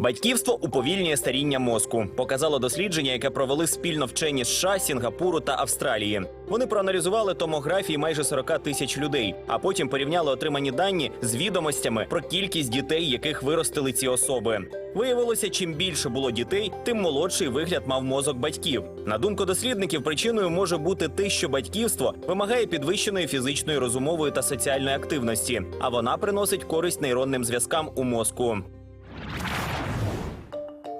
Батьківство уповільнює старіння мозку. Показало дослідження, яке провели спільно вчені США, Сінгапуру та Австралії. Вони проаналізували томографії майже 40 тисяч людей, а потім порівняли отримані дані з відомостями про кількість дітей, яких виростили ці особи. Виявилося, чим більше було дітей, тим молодший вигляд мав мозок батьків. На думку дослідників, причиною може бути те, що батьківство вимагає підвищеної фізичної, розумової та соціальної активності, а вона приносить користь нейронним зв'язкам у мозку.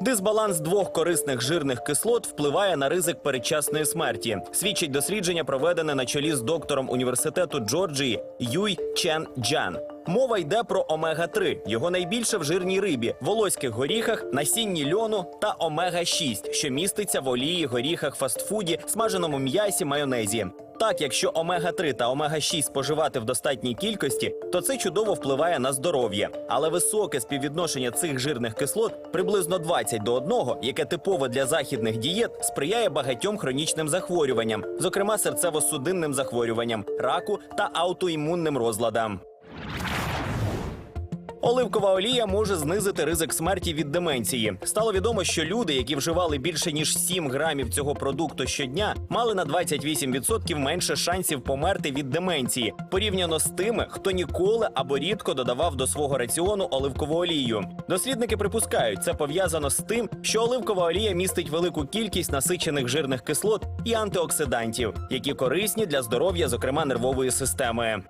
Дисбаланс двох корисних жирних кислот впливає на ризик передчасної смерті. Свідчить дослідження, проведене на чолі з доктором університету Джорджії Юй Чен Джан. Мова йде про омега 3 його найбільше в жирній рибі, волоських горіхах, насінні льону та омега 6 що міститься в олії, горіхах, фастфуді, смаженому м'ясі, майонезі. Так, якщо омега 3 та омега 6 споживати в достатній кількості, то це чудово впливає на здоров'я. Але високе співвідношення цих жирних кислот приблизно 20 до 1, яке типове для західних дієт, сприяє багатьом хронічним захворюванням, зокрема серцево-судинним захворюванням, раку та аутоімунним розладам. Оливкова олія може знизити ризик смерті від деменції. Стало відомо, що люди, які вживали більше ніж 7 грамів цього продукту щодня, мали на 28% менше шансів померти від деменції, порівняно з тими, хто ніколи або рідко додавав до свого раціону оливкову олію. Дослідники припускають, це пов'язано з тим, що оливкова олія містить велику кількість насичених жирних кислот і антиоксидантів, які корисні для здоров'я, зокрема нервової системи.